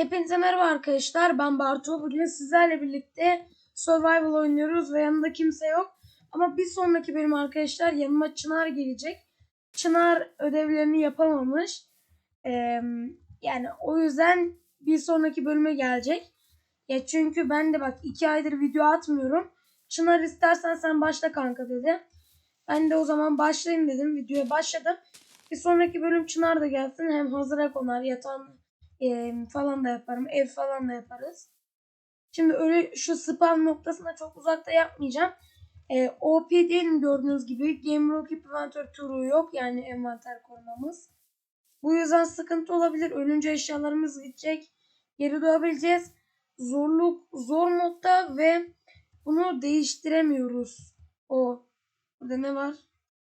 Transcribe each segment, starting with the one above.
Hepinize merhaba arkadaşlar. Ben Bartu. Bugün sizlerle birlikte Survival oynuyoruz ve yanında kimse yok. Ama bir sonraki bölüm arkadaşlar yanıma Çınar gelecek. Çınar ödevlerini yapamamış. Ee, yani o yüzden bir sonraki bölüme gelecek. Ya çünkü ben de bak iki aydır video atmıyorum. Çınar istersen sen başla kanka dedi. Ben de o zaman başlayayım dedim. Videoya başladım. Bir sonraki bölüm Çınar da gelsin. Hem hazıra konar yatağın e, falan da yaparım. Ev falan da yaparız. Şimdi öyle şu spawn noktasına çok uzakta yapmayacağım. E, OP değilim gördüğünüz gibi. Game Rock Inventory turu yok. Yani envanter korumamız. Bu yüzden sıkıntı olabilir. Ölünce eşyalarımız gidecek. Geri doğabileceğiz. Zorluk zor modda ve bunu değiştiremiyoruz. O burada ne var?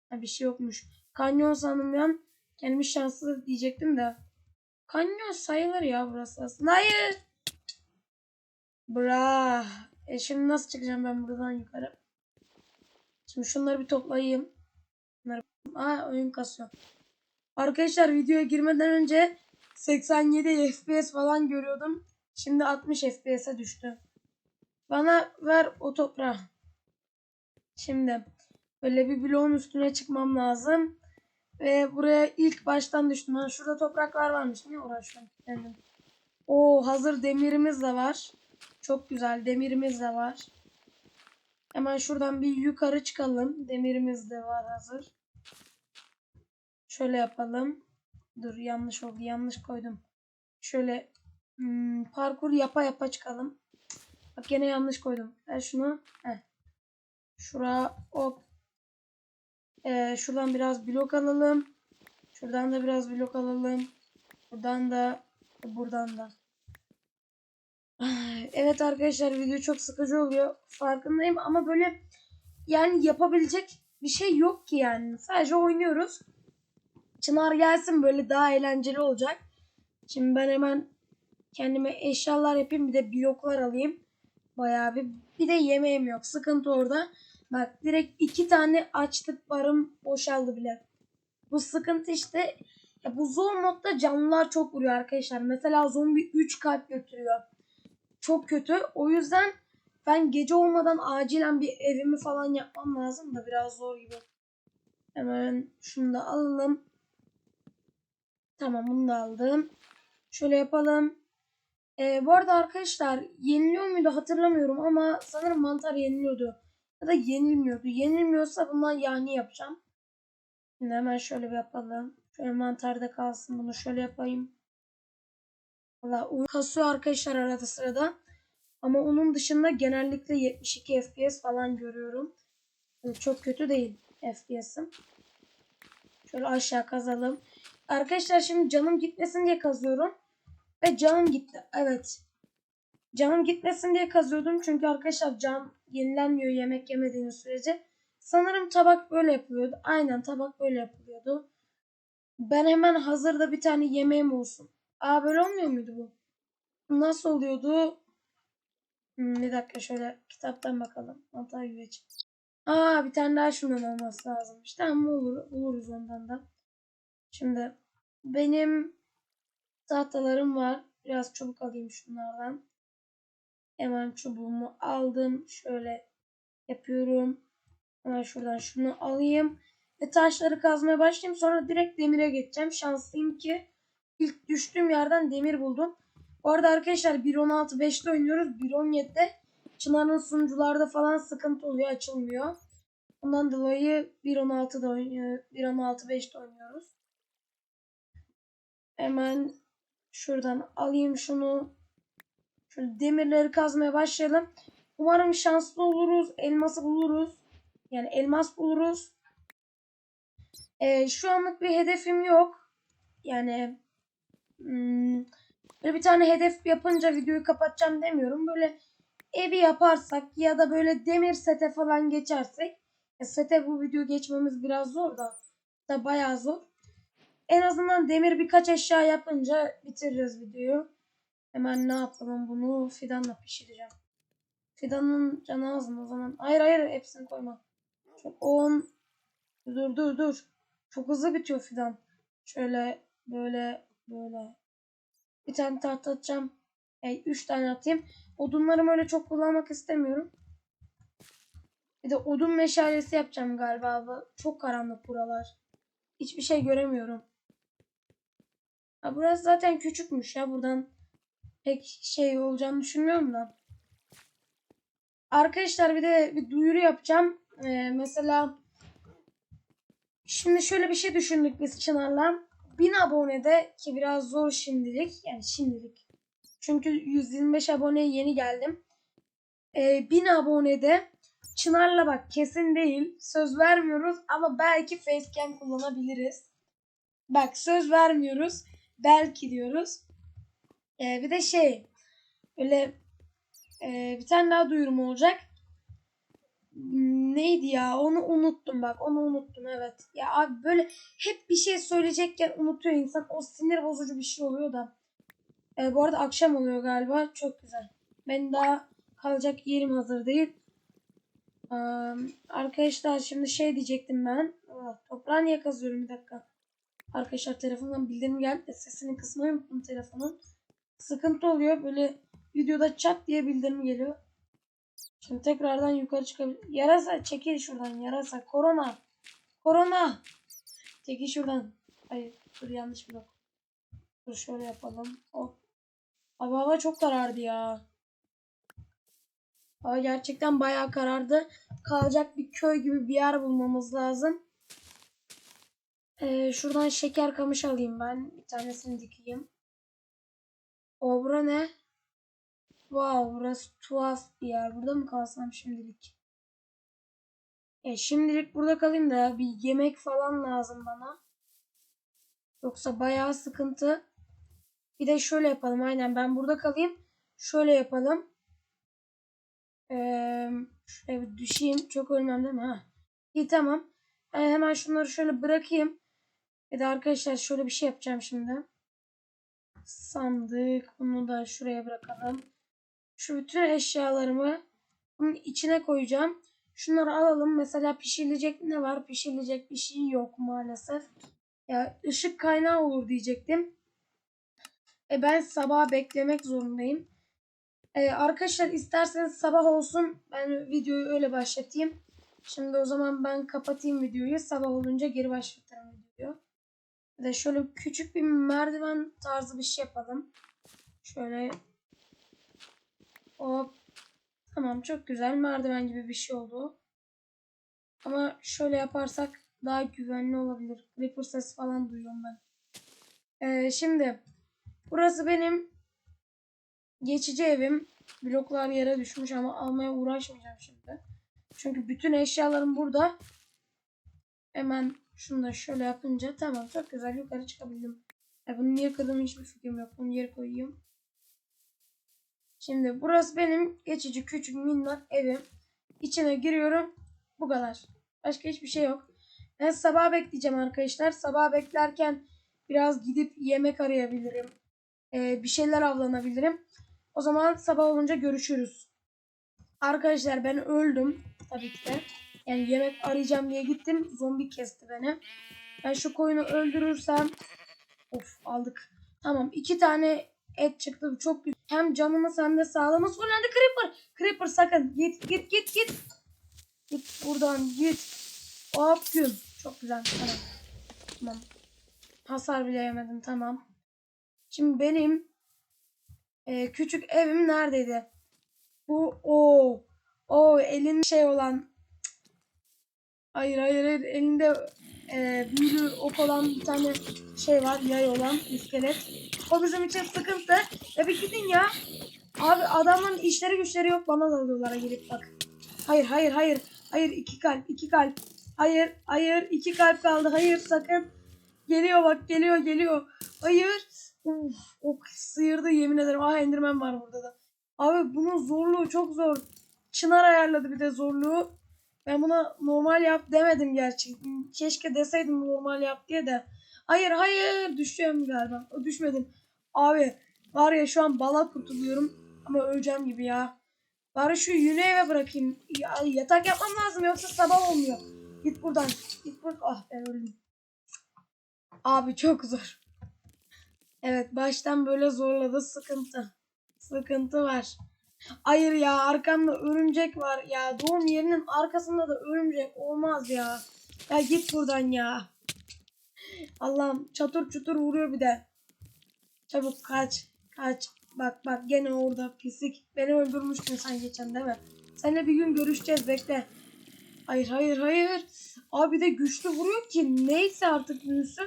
Ha, bir şey yokmuş. Kanyon sandım ben. Kendimi şanslı diyecektim de. Kanyon sayılır ya burası aslında. Hayır. Bra. E şimdi nasıl çıkacağım ben buradan yukarı? Şimdi şunları bir toplayayım. Bunları... Aa oyun kasıyor. Arkadaşlar videoya girmeden önce 87 FPS falan görüyordum. Şimdi 60 FPS'e düştü. Bana ver o toprağı. Şimdi böyle bir bloğun üstüne çıkmam lazım. Ve buraya ilk baştan düştüm. Ha, şurada topraklar varmış. Niye uğraşıyorum? Kendim. Oo hazır demirimiz de var. Çok güzel demirimiz de var. Hemen şuradan bir yukarı çıkalım. Demirimiz de var hazır. Şöyle yapalım. Dur yanlış oldu. Yanlış koydum. Şöyle hmm, parkur yapa yapa çıkalım. Bak yine yanlış koydum. Ver şunu. Heh. Şura hop ee, şuradan biraz blok alalım. Şuradan da biraz blok alalım. Buradan da buradan da. Evet arkadaşlar video çok sıkıcı oluyor. Farkındayım ama böyle yani yapabilecek bir şey yok ki yani. Sadece oynuyoruz. Çınar gelsin böyle daha eğlenceli olacak. Şimdi ben hemen kendime eşyalar yapayım bir de bloklar alayım. Bayağı bir bir de yemeğim yok. Sıkıntı orada. Bak direkt iki tane açtık barım boşaldı bile. Bu sıkıntı işte. Ya bu zor modda canlılar çok vuruyor arkadaşlar. Mesela zombi 3 kalp götürüyor. Çok kötü. O yüzden ben gece olmadan acilen bir evimi falan yapmam lazım da biraz zor gibi. Hemen şunu da alalım. Tamam bunu da aldım. Şöyle yapalım. Ee, bu arada arkadaşlar yeniliyor muydu hatırlamıyorum ama sanırım mantar yeniliyordu ya da yenilmiyordu. Yenilmiyorsa bundan yani yapacağım. Şimdi hemen şöyle bir yapalım. Şöyle mantarda kalsın. Bunu şöyle yapayım. Valla oyun kasıyor arkadaşlar arada sırada. Ama onun dışında genellikle 72 FPS falan görüyorum. Yani çok kötü değil FPS'im. Şöyle aşağı kazalım. Arkadaşlar şimdi canım gitmesin diye kazıyorum. Ve canım gitti. Evet. Canım gitmesin diye kazıyordum. Çünkü arkadaşlar can yenilenmiyor yemek yemediğiniz sürece. Sanırım tabak böyle yapılıyordu. Aynen tabak böyle yapılıyordu. Ben hemen hazırda bir tane yemeğim olsun. Aa böyle olmuyor muydu bu? Nasıl oluyordu? Hmm, bir dakika şöyle kitaptan bakalım. Mantar güveç. Aa bir tane daha şundan olması lazım. İşte ama olur, buluruz ondan da. Şimdi benim tahtalarım var. Biraz çabuk alayım şunlardan. Hemen çubuğumu aldım. Şöyle yapıyorum. Hemen şuradan şunu alayım. Ve taşları kazmaya başlayayım. Sonra direkt demire geçeceğim. Şanslıyım ki ilk düştüğüm yerden demir buldum. Bu arada arkadaşlar 1.16.5'te oynuyoruz. 1.17'de Çınar'ın sunucularda falan sıkıntı oluyor. Açılmıyor. Ondan dolayı 1.16'da oynuyor. 1.16.5'te oynuyoruz. Hemen şuradan alayım şunu. Şöyle demirleri kazmaya başlayalım. Umarım şanslı oluruz. Elması buluruz. Yani elmas buluruz. Ee, şu anlık bir hedefim yok. Yani hmm, böyle bir tane hedef yapınca videoyu kapatacağım demiyorum. Böyle evi yaparsak ya da böyle demir sete falan geçersek ya sete bu video geçmemiz biraz zor da da bayağı zor. En azından demir birkaç eşya yapınca bitiririz videoyu. Hemen ne yapalım bunu fidanla pişireceğim. Fidanın canı az mı o zaman? Hayır hayır hepsini koyma. Çok 10 dur dur dur. Çok hızlı bitiyor fidan. Şöyle böyle böyle. Bir tane tahta atacağım. 3 tane atayım. Odunlarımı öyle çok kullanmak istemiyorum. Bir de odun meşalesi yapacağım galiba. Çok karanlık buralar. Hiçbir şey göremiyorum. Ha, burası zaten küçükmüş ya. Buradan pek şey olacağını düşünmüyorum da. Arkadaşlar bir de bir duyuru yapacağım. Ee, mesela şimdi şöyle bir şey düşündük biz Çınar'la. 1000 abonede ki biraz zor şimdilik. Yani şimdilik. Çünkü 125 aboneye yeni geldim. Ee, 1000 abonede Çınar'la bak kesin değil. Söz vermiyoruz ama belki facecam kullanabiliriz. Bak söz vermiyoruz. Belki diyoruz. Ee, bir de şey böyle e, bir tane daha duyurum olacak. Neydi ya? Onu unuttum bak. Onu unuttum evet. Ya abi böyle hep bir şey söyleyecekken unutuyor insan. O sinir bozucu bir şey oluyor da. Ee, bu arada akşam oluyor galiba. Çok güzel. Ben daha kalacak yerim hazır değil. Ee, arkadaşlar şimdi şey diyecektim ben. Aa, toprağı niye kazıyorum bir dakika. Arkadaşlar telefondan bildirim geldi sesini kısmayı unuttum telefonun. Sıkıntı oluyor. Böyle videoda çat diye bildirim geliyor. Şimdi tekrardan yukarı çıkabilir. Yarasa çekil şuradan. Yarasa. Korona. Korona. Çekil şuradan. Hayır. Dur yanlış blok. Dur şöyle yapalım. Hop. Abi hava çok karardı ya. Hava gerçekten bayağı karardı. Kalacak bir köy gibi bir yer bulmamız lazım. Ee, şuradan şeker kamış alayım ben. Bir tanesini dikeyim. O bura ne? Wow burası tuhaf bir yer. Burada mı kalsam şimdilik? E, şimdilik burada kalayım da bir yemek falan lazım bana. Yoksa bayağı sıkıntı. Bir de şöyle yapalım. Aynen ben burada kalayım. Şöyle yapalım. Ee, bir düşeyim. Çok ölmem değil mi? Ha. İyi tamam. Ben hemen şunları şöyle bırakayım. Bir de arkadaşlar şöyle bir şey yapacağım şimdi. Sandık. Bunu da şuraya bırakalım. Şu bütün eşyalarımı bunun içine koyacağım. Şunları alalım. Mesela pişirilecek ne var? Pişirilecek bir şey yok maalesef. Ya ışık kaynağı olur diyecektim. E ben sabah beklemek zorundayım. E, arkadaşlar isterseniz sabah olsun. Ben videoyu öyle başlatayım. Şimdi o zaman ben kapatayım videoyu. Sabah olunca geri başlatırım de şöyle küçük bir merdiven tarzı bir şey yapalım. Şöyle Hop. Tamam çok güzel merdiven gibi bir şey oldu. Ama şöyle yaparsak daha güvenli olabilir. Creeper sesi falan duyuyorum ben. Ee, şimdi burası benim geçici evim. Bloklar yere düşmüş ama almaya uğraşmayacağım şimdi. Çünkü bütün eşyalarım burada. Hemen şunu da şöyle yapınca tamam çok güzel yukarı çıkabildim. Ya bunu niye kırdım hiçbir fikrim yok. Bunu yere koyayım. Şimdi burası benim geçici küçük minnak evim. İçine giriyorum. Bu kadar. Başka hiçbir şey yok. Ben sabah bekleyeceğim arkadaşlar. Sabah beklerken biraz gidip yemek arayabilirim. Ee, bir şeyler avlanabilirim. O zaman sabah olunca görüşürüz. Arkadaşlar ben öldüm. Tabii ki de. Yani yemek arayacağım diye gittim. Zombi kesti beni. Ben şu koyunu öldürürsem Of aldık. Tamam iki tane et çıktı. Çok güzel. Hem canımız hem de sağlığımız fullendi. Creeper. Creeper sakın. Git git git git. Git buradan git. Hop gül. Çok güzel. Tamam. Tamam. Hasar bile yemedim. Tamam. Şimdi benim e, küçük evim neredeydi? Bu o o elin şey olan Hayır hayır hayır elinde e, büyülü ok olan bir tane şey var yay olan iskelet. O bizim için sıkıntı. Ya bir gidin ya. Abi adamların işleri güçleri yok bana dalıyorlar gelip bak. Hayır hayır hayır. Hayır iki kalp iki kalp. Hayır hayır iki kalp kaldı. Hayır sakın. Geliyor bak geliyor geliyor. Hayır. Uf, ok sıyırdı yemin ederim. Ah Enderman var burada da. Abi bunun zorluğu çok zor. Çınar ayarladı bir de zorluğu. Ben buna normal yap demedim gerçi. Keşke deseydim normal yap diye de. Hayır hayır düşüyorum galiba. O düşmedim. Abi var ya şu an bala kurtuluyorum. Ama öleceğim gibi ya. Bari şu yünü eve bırakayım. Ya, yatak yapmam lazım yoksa sabah olmuyor. Git buradan. Git buradan. Ah ben öldüm. Abi çok zor. Evet baştan böyle zorladı sıkıntı. Sıkıntı var. Hayır ya arkamda örümcek var ya. Doğum yerinin arkasında da örümcek olmaz ya. Ya git buradan ya. Allah'ım çatır çutur vuruyor bir de. Çabuk kaç. Kaç. Bak bak gene orada pislik. Beni öldürmüştün sen geçen değil mi? Seninle bir gün görüşeceğiz bekle. Hayır hayır hayır. Abi de güçlü vuruyor ki neyse artık büyüsü.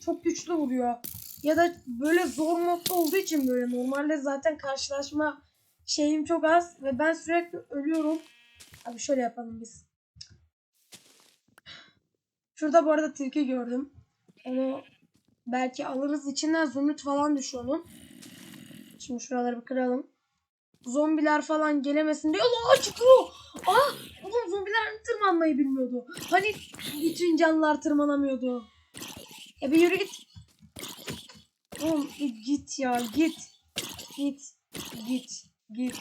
Çok güçlü vuruyor. Ya da böyle zor modda olduğu için böyle. Normalde zaten karşılaşma şeyim çok az ve ben sürekli ölüyorum. Abi şöyle yapalım biz. Şurada bu arada tilki gördüm. Onu belki alırız. İçinden zümrüt falan düşüyor onun. Şimdi şuraları bir kıralım. Zombiler falan gelemesin diye. Allah çıkıyor. Ah! Oğlum zombiler tırmanmayı bilmiyordu. Hani bütün canlılar tırmanamıyordu. Ya bir yürü git. Oğlum e, git ya git. Git. Git. Git.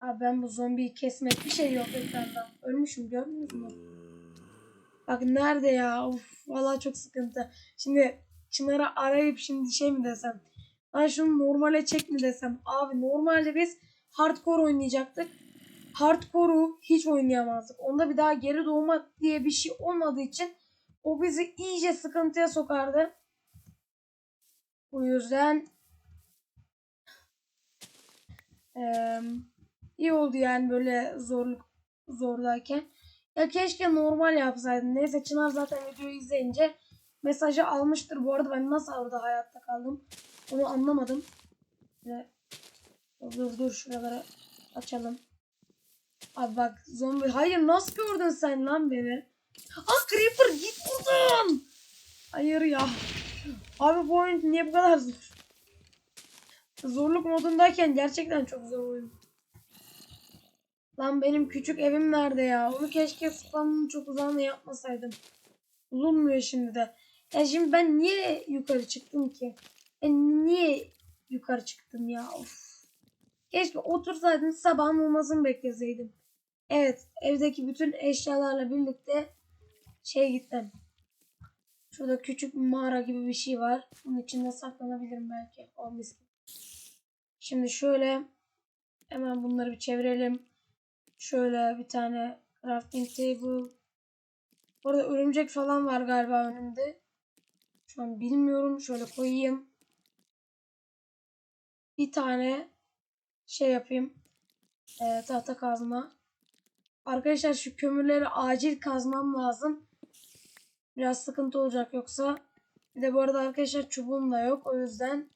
Abi ben bu zombiyi kesmek bir şey yok ekranda. Ölmüşüm gördünüz mü? Bak nerede ya? Uf, vallahi çok sıkıntı. Şimdi Çınar'ı arayıp şimdi şey mi desem? Ben şunu normale çek mi desem? Abi normalde biz hardcore oynayacaktık. Hardcore'u hiç oynayamazdık. Onda bir daha geri doğmak diye bir şey olmadığı için o bizi iyice sıkıntıya sokardı. Bu yüzden iyi oldu yani böyle zorluk zordayken. Ya keşke normal yapsaydım. Neyse Çınar zaten videoyu izleyince mesajı almıştır. Bu arada ben nasıl orada hayatta kaldım onu anlamadım. Ve dur dur şuraları açalım. Abi bak zombi. Hayır nasıl gördün sen lan beni? Ah Creeper git buradan. Hayır ya. Abi bu oyun niye bu kadar zor? Zorluk modundayken gerçekten çok zor oyun. Lan benim küçük evim nerede ya? Onu keşke spamın çok uzağına yapmasaydım. Bulunmuyor şimdi de. Ya şimdi ben niye yukarı çıktım ki? Ben niye yukarı çıktım ya? Of. Keşke otursaydım sabahın olmasını bekleseydim. Evet evdeki bütün eşyalarla birlikte şey gittim. Şurada küçük mağara gibi bir şey var. Bunun içinde saklanabilirim belki. O mis. Şimdi şöyle hemen bunları bir çevirelim. Şöyle bir tane crafting table. Orada örümcek falan var galiba önümde. Şu an bilmiyorum. Şöyle koyayım. Bir tane şey yapayım. Ee, tahta kazma. Arkadaşlar şu kömürleri acil kazmam lazım. Biraz sıkıntı olacak yoksa. Bir de bu arada arkadaşlar çubuğum da yok. O yüzden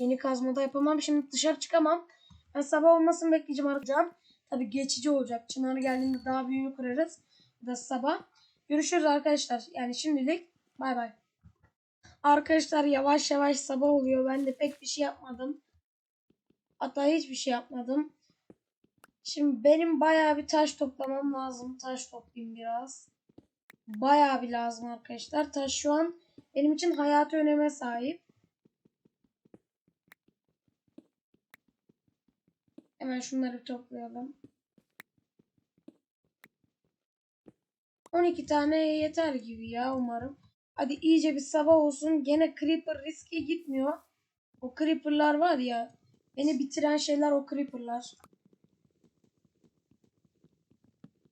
yeni kazmada yapamam. Şimdi dışarı çıkamam. Ben sabah olmasını bekleyeceğim arkadaşlar. Tabi geçici olacak. Çınar geldiğinde daha büyüğünü kırarız. Ya da sabah. Görüşürüz arkadaşlar. Yani şimdilik bay bay. Arkadaşlar yavaş yavaş sabah oluyor. Ben de pek bir şey yapmadım. Hatta hiçbir şey yapmadım. Şimdi benim bayağı bir taş toplamam lazım. Taş toplayayım biraz. Bayağı bir lazım arkadaşlar. Taş şu an benim için hayatı öneme sahip. Hemen şunları toplayalım. 12 tane yeter gibi ya umarım. Hadi iyice bir sabah olsun. Gene Creeper riske gitmiyor. O Creeper'lar var ya. Beni bitiren şeyler o Creeper'lar.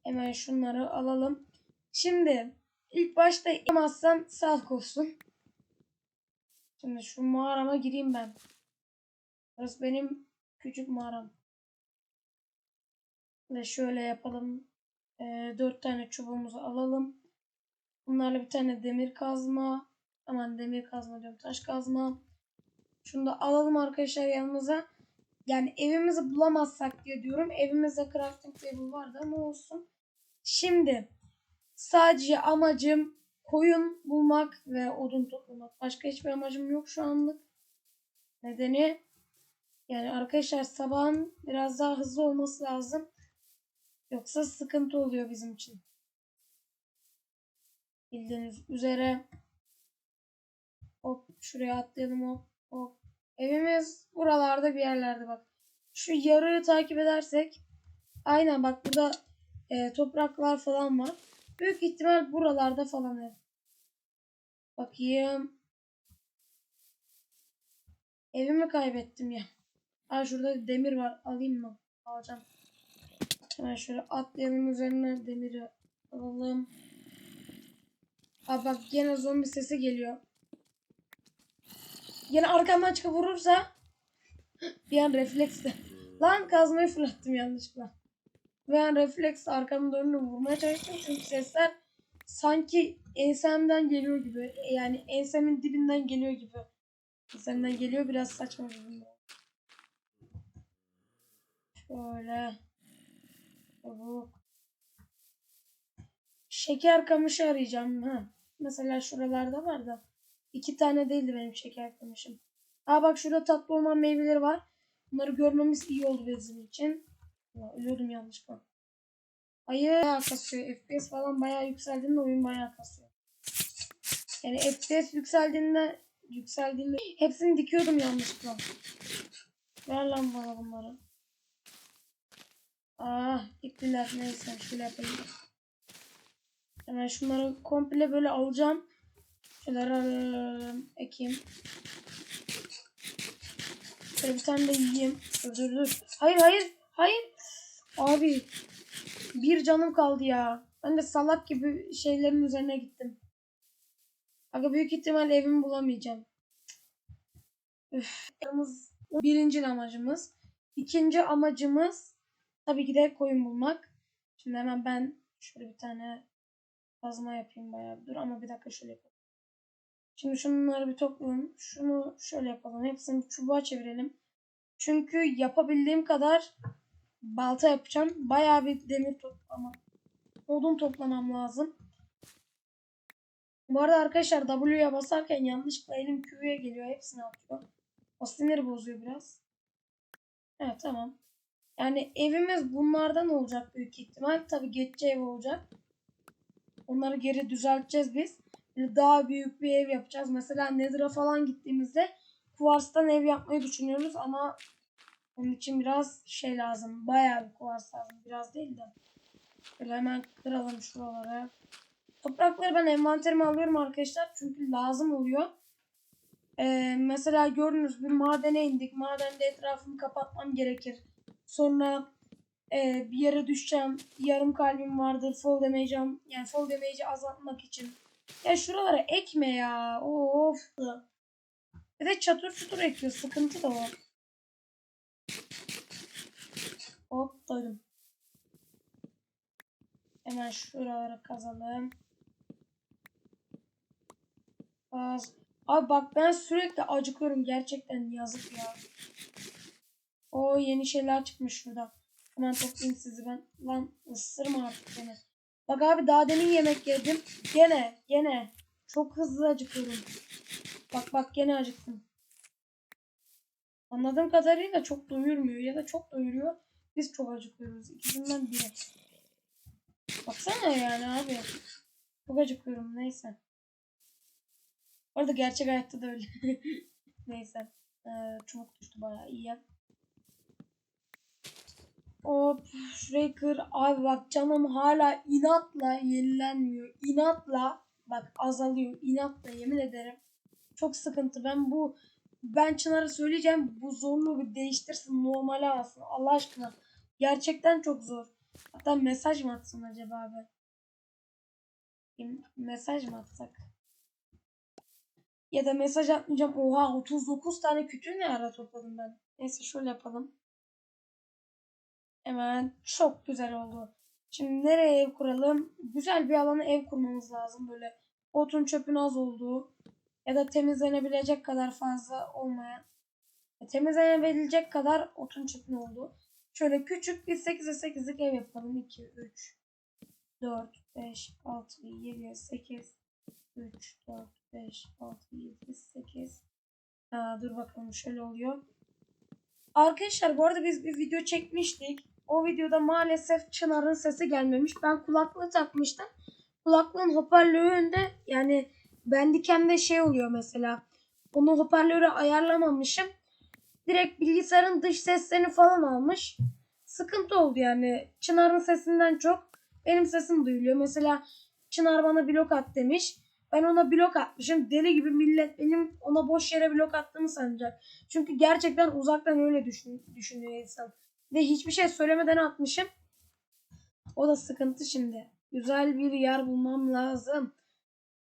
Hemen şunları alalım. Şimdi ilk başta yemezsem sağlık olsun. Şimdi şu mağarama gireyim ben. Burası benim küçük mağaram. Ve şöyle yapalım. Ee, dört tane çubuğumuzu alalım. Bunlarla bir tane demir kazma. Aman demir kazma diyorum. Taş kazma. Şunu da alalım arkadaşlar yanımıza. Yani evimizi bulamazsak diye diyorum. Evimizde crafting table vardı ama olsun. Şimdi sadece amacım koyun bulmak ve odun toplamak. Başka hiçbir amacım yok şu anlık. Nedeni yani arkadaşlar sabahın biraz daha hızlı olması lazım. Yoksa sıkıntı oluyor bizim için. Bildiğiniz üzere hop şuraya atlayalım hop hop. Evimiz buralarda bir yerlerde bak. Şu yarığı takip edersek aynen bak burada e, topraklar falan var. Büyük ihtimal buralarda falan ev. Bakayım. Evimi kaybettim ya. Aa şurada demir var. Alayım mı? Alacağım. Hemen şöyle atlayalım üzerine demiri alalım. Aa bak gene zombi sesi geliyor. Yine arkamdan çıkıp vurursa bir an refleksle. Lan kazmayı fırlattım yanlışlıkla. Ve an refleks arkamı dönüp vurmaya çalıştım çünkü sesler sanki ensemden geliyor gibi. Yani ensemin dibinden geliyor gibi. Ensemden geliyor biraz saçma durum. Şöyle. Şeker kamışı arayacağım. Ha. Mesela şuralarda var da. iki tane değildi benim şeker kamışım. Aa bak şurada tatlı orman meyveleri var. Bunları görmemiz iyi oldu bizim için. Ya, ölüyordum yanlışlıkla. Hayır bayağı kasıyor. FPS falan bayağı yükseldiğinde oyun bayağı kasıyor. Yani FPS yükseldiğinde yükseldiğinde hepsini dikiyordum yanlışlıkla. Ver lan bana bunları. Ah diktiler neyse şöyle yapayım. Hemen şunları komple böyle alacağım. Alalım, ekeyim. Şöyle bir tane de yiyeyim. Dur dur. Hayır hayır hayır. Abi bir canım kaldı ya. Ben de salak gibi şeylerin üzerine gittim. Aga büyük ihtimal evimi bulamayacağım. Üf. Birinci amacımız. İkinci amacımız tabii ki de koyun bulmak. Şimdi hemen ben şöyle bir tane kazma yapayım bayağı dur ama bir dakika şöyle yapalım. Şimdi şunları bir toplayalım. Şunu şöyle yapalım. Hepsini çubuğa çevirelim. Çünkü yapabildiğim kadar balta yapacağım. Bayağı bir demir toplama. Odun toplamam lazım. Bu arada arkadaşlar W'ye basarken yanlışlıkla elim Q'ya geliyor. Hepsini atıyor. O sinir bozuyor biraz. Evet tamam. Yani evimiz bunlardan olacak büyük ihtimal. Tabii geçici ev olacak. Onları geri düzelteceğiz biz. Daha büyük bir ev yapacağız. Mesela Nether'a falan gittiğimizde kuvarstan ev yapmayı düşünüyoruz ama onun için biraz şey lazım. Bayağı bir kuvars lazım. Biraz değil de. Böyle hemen kıralım şuraları. Toprakları ben envanterime alıyorum arkadaşlar. Çünkü lazım oluyor. Ee, mesela gördünüz bir madene indik. Madende etrafımı kapatmam gerekir. Sonra e, bir yere düşeceğim. Yarım kalbim vardır. Fall damage'im yani fall damage'i azaltmak için. Ya şuralara ekme ya. Of. Bir de çatır çutur ekiyor. Sıkıntı da o. Hop doydum. Hemen şuraları kazalım. Az. Abi bak ben sürekli acıkıyorum. Gerçekten yazık ya. O yeni şeyler çıkmış şurada. Hemen toplayayım sizi ben. Lan ısırma artık beni. Bak abi daha demin yemek yedim. Gene gene. Çok hızlı acıkıyorum. Bak bak gene acıktım. Anladığım kadarıyla çok doyurmuyor ya da çok doyuruyor. Biz çok acıkıyoruz. İkisinden biri. Baksana yani abi. Çok acıkıyorum neyse. Orada gerçek hayatta da öyle. neyse. Ee, çubuk düştü bayağı iyi. Hop kır. Abi bak canım hala inatla yenilenmiyor. İnatla bak azalıyor. İnatla yemin ederim. Çok sıkıntı. Ben bu ben Çınar'a söyleyeceğim bu zorluğu bir değiştirsin normale alsın Allah aşkına. Gerçekten çok zor. Hatta mesaj mı atsın acaba? Bir mesaj mı atsak? Ya da mesaj atmayacağım. Oha 39 tane kütüğü ne ara topladım ben. Neyse şöyle yapalım. Hemen çok güzel oldu. Şimdi nereye ev kuralım? Güzel bir alana ev kurmamız lazım. Böyle otun çöpün az olduğu ya da temizlenebilecek kadar fazla olmayan ya temizlenebilecek kadar otun çöpün olduğu. Şöyle küçük bir 8'e 8'lik ev yapalım. 2, 3, 4, 5, 6, 7, 8, 3, 4, 5, 6, 7, 8. Ha, dur bakalım şöyle oluyor. Arkadaşlar bu arada biz bir video çekmiştik. O videoda maalesef Çınar'ın sesi gelmemiş. Ben kulaklığı takmıştım. Kulaklığın hoparlöründe yani Bandicam'de şey oluyor mesela. Onu hoparlöre ayarlamamışım. Direkt bilgisayarın dış seslerini falan almış. Sıkıntı oldu yani. Çınar'ın sesinden çok benim sesim duyuluyor. Mesela Çınar bana blok at demiş. Ben ona blok atmışım. Deli gibi millet benim ona boş yere blok attığımı sanacak. Çünkü gerçekten uzaktan öyle düşün, düşünüyor insan. Ve hiçbir şey söylemeden atmışım. O da sıkıntı şimdi. Güzel bir yer bulmam lazım.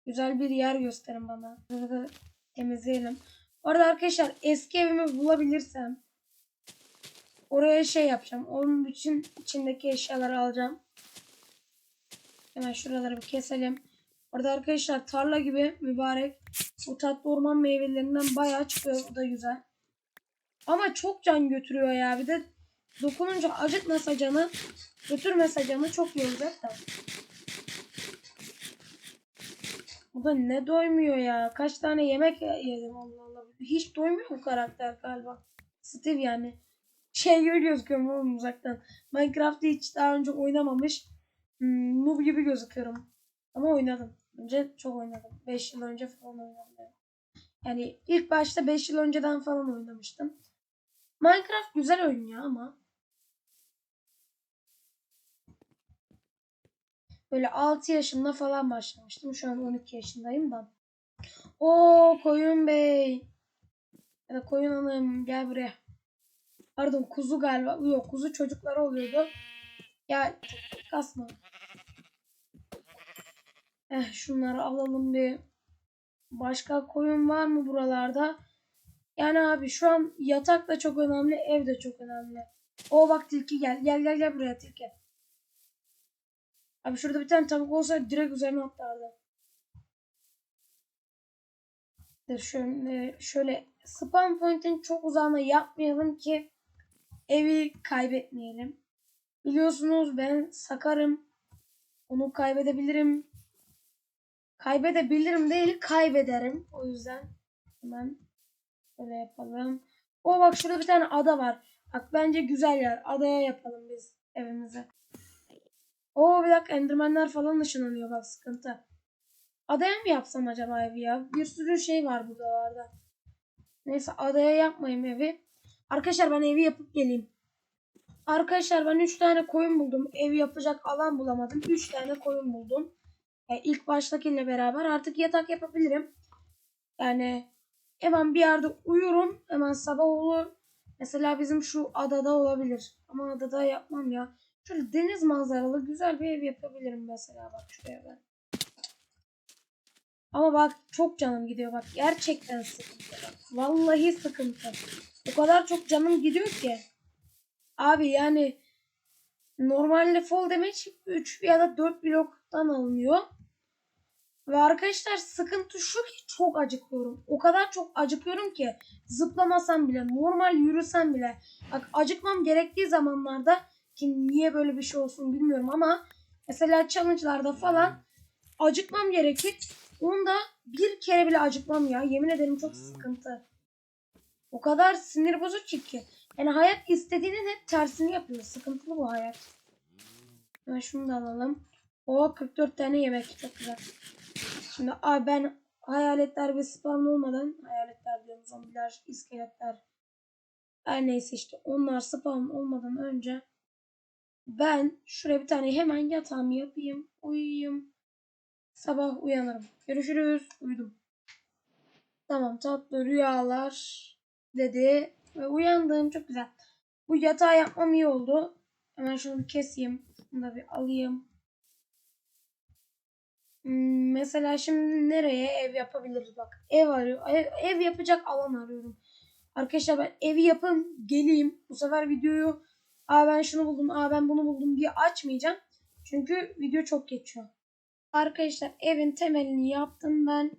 Güzel bir yer gösterin bana. Burada temizleyelim. Bu arada arkadaşlar eski evimi bulabilirsem oraya şey yapacağım. Onun bütün içindeki eşyaları alacağım. Hemen şuraları bir keselim. Orada arkadaşlar tarla gibi mübarek bu tatlı orman meyvelerinden bayağı çıkıyor. Bu da güzel. Ama çok can götürüyor ya. Bir de dokununca acıtmasa canı götürmese canı çok iyi olacak da. Bu da ne doymuyor ya. Kaç tane yemek yedim Allah Allah. Hiç doymuyor bu karakter galiba. Steve yani. Şey gibi gözüküyorum oğlum uzaktan. Minecraft'ı hiç daha önce oynamamış. Hmm, noob gibi gözüküyorum. Ama oynadım. Önce çok oynadım. 5 yıl önce falan oynadım. Yani. yani ilk başta 5 yıl önceden falan oynamıştım. Minecraft güzel oyun ya ama. Böyle 6 yaşında falan başlamıştım. Şu an 12 yaşındayım da. O koyun bey. Ya da koyun hanım gel buraya. Pardon kuzu galiba. Yok kuzu çocukları oluyordu. Ya kasma. Eh şunları alalım bir. Başka koyun var mı buralarda? Yani abi şu an yatak da çok önemli, ev de çok önemli. O bak tilki gel. Gel gel gel buraya tilki. Abi şurada bir tane tavuk olsa direkt üzerine atlardı. Şöyle, şöyle spam point'in çok uzağına yapmayalım ki evi kaybetmeyelim. Biliyorsunuz ben sakarım. Onu kaybedebilirim. Kaybedebilirim değil kaybederim. O yüzden hemen böyle yapalım. O bak şurada bir tane ada var. Bak bence güzel yer. Adaya yapalım biz evimizi. Oo bir dakika endermenler falan ışınlanıyor bak sıkıntı. Adaya mı yapsam acaba evi ya? Bir sürü şey var buralarda. Neyse adaya yapmayayım evi. Arkadaşlar ben evi yapıp geleyim. Arkadaşlar ben 3 tane koyun buldum. Ev yapacak alan bulamadım. 3 tane koyun buldum. Yani ilk baştakiyle beraber artık yatak yapabilirim. Yani hemen bir yerde uyurum. Hemen sabah olur. Mesela bizim şu adada olabilir. Ama adada yapmam ya. Şöyle deniz manzaralı güzel bir ev yapabilirim mesela bak şuraya ben. Ama bak çok canım gidiyor bak. Gerçekten sıkıntı. Vallahi sıkıntı. O kadar çok canım gidiyor ki. Abi yani normalde fall damage 3 ya da 4 bloktan alınıyor. Ve arkadaşlar sıkıntı şu ki çok acıkıyorum. O kadar çok acıkıyorum ki zıplamasam bile, normal yürüsem bile. Bak acıkmam gerektiği zamanlarda ki niye böyle bir şey olsun bilmiyorum ama mesela challenge'larda falan acıkmam gerekir. Onda bir kere bile acıkmam ya. Yemin ederim çok sıkıntı. O kadar sinir bozucu ki. Yani hayat istediğinin hep tersini yapıyor. Sıkıntılı bu hayat. Ben şunu da alalım. O 44 tane yemek. Çok güzel. Şimdi abi ben hayaletler ve spam olmadan hayaletler diyorum zombiler, iskeletler her neyse işte onlar spam olmadan önce ben şuraya bir tane hemen yatağımı yapayım. Uyuyayım. Sabah uyanırım. Görüşürüz. Uyudum. Tamam tatlı rüyalar dedi. Ve uyandım. Çok güzel. Bu yatağı yapmam iyi oldu. Hemen şunu bir keseyim. Şunu da bir alayım. Hmm, mesela şimdi nereye ev yapabiliriz bak. Ev arıyor. Ev, ev yapacak alan arıyorum. Arkadaşlar ben evi yapın geleyim. Bu sefer videoyu Aa ben şunu buldum, aa ben bunu buldum diye açmayacağım. Çünkü video çok geçiyor. Arkadaşlar evin temelini yaptım ben.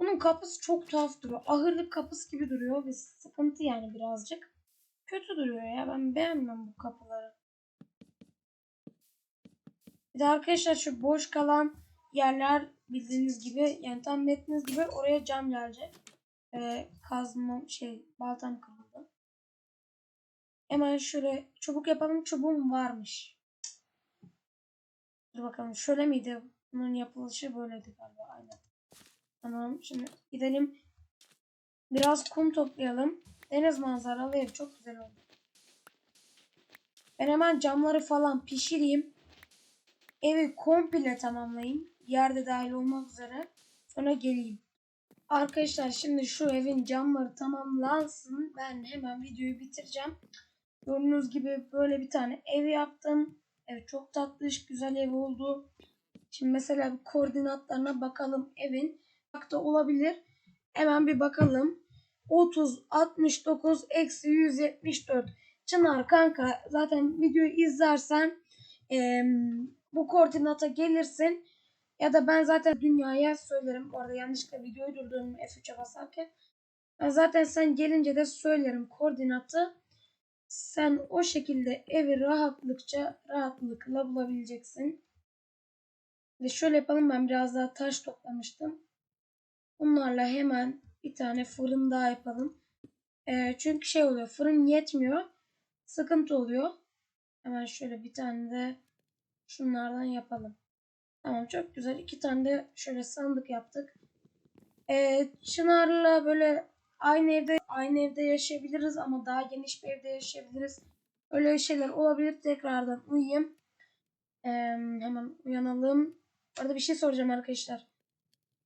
Bunun kapısı çok tuhaf duruyor. Ahırlık kapısı gibi duruyor. Bir sıkıntı yani birazcık. Kötü duruyor ya. Ben beğenmem bu kapıları. Bir de arkadaşlar şu boş kalan yerler bildiğiniz gibi yani tam ettiğiniz gibi oraya cam gelecek. Ee, kazma şey baltam kırıldı. Hemen şöyle çubuk yapalım. Çubuğum varmış. Dur bakalım şöyle miydi? Bunun yapılışı böyleydi galiba. Aynen. Tamam şimdi gidelim. Biraz kum toplayalım. Deniz manzaralı ev çok güzel oldu. Ben hemen camları falan pişireyim. Evi komple tamamlayayım. yerde dahil olmak üzere. Sonra geleyim. Arkadaşlar şimdi şu evin camları tamamlansın. Ben hemen videoyu bitireceğim. Gördüğünüz gibi böyle bir tane ev yaptım. Evet çok tatlış güzel ev oldu. Şimdi mesela bir koordinatlarına bakalım evin. Bakta olabilir. Hemen bir bakalım. 30, 69, eksi 174. Çınar kanka zaten videoyu izlersen em, bu koordinata gelirsin. Ya da ben zaten dünyaya söylerim. Bu arada yanlışlıkla videoyu durdurdum F3'e basarken. Ben zaten sen gelince de söylerim koordinatı. Sen o şekilde evi rahatlıkça rahatlıkla bulabileceksin. Ve şöyle yapalım ben biraz daha taş toplamıştım. Bunlarla hemen bir tane fırın daha yapalım. Ee, çünkü şey oluyor fırın yetmiyor. Sıkıntı oluyor. Hemen şöyle bir tane de şunlardan yapalım. Tamam çok güzel. İki tane de şöyle sandık yaptık. Ee, Çınar'la böyle aynı evde aynı evde yaşayabiliriz ama daha geniş bir evde yaşayabiliriz. Öyle şeyler olabilir. Tekrardan uyuyayım. Ee, hemen uyanalım. Orada bir şey soracağım arkadaşlar.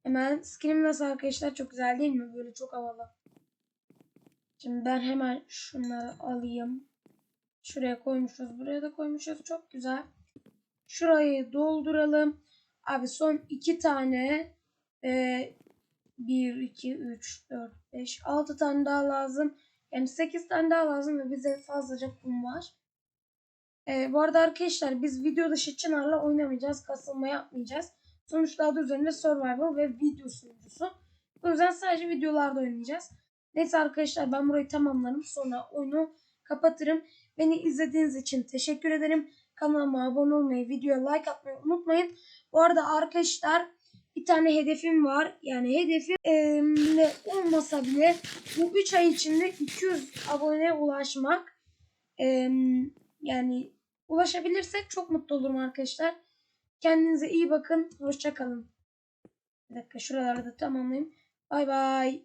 Hemen skinim nasıl arkadaşlar? Çok güzel değil mi? Böyle çok havalı. Şimdi ben hemen şunları alayım. Şuraya koymuşuz. Buraya da koymuşuz. Çok güzel. Şurayı dolduralım. Abi son iki tane e, 1, 2, 3, 4, 5, 6 tane daha lazım. Yani 8 tane daha lazım ve bize fazlaca kum var. E, bu arada arkadaşlar biz video dışı Çınar'la oynamayacağız. Kasılma yapmayacağız. Sonuçta adı üzerinde survival ve video sunucusu. O yüzden sadece videolarda oynayacağız. Neyse arkadaşlar ben burayı tamamlarım. Sonra oyunu kapatırım. Beni izlediğiniz için teşekkür ederim. Kanalıma abone olmayı, videoya like atmayı unutmayın. Bu arada arkadaşlar bir tane hedefim var. Yani hedefim ne olmasa bile bu 3 ay içinde 200 aboneye ulaşmak. Eee, yani ulaşabilirsek çok mutlu olurum arkadaşlar. Kendinize iyi bakın. Hoşça kalın. Bir dakika şuraları da tamamlayayım. Bay bay.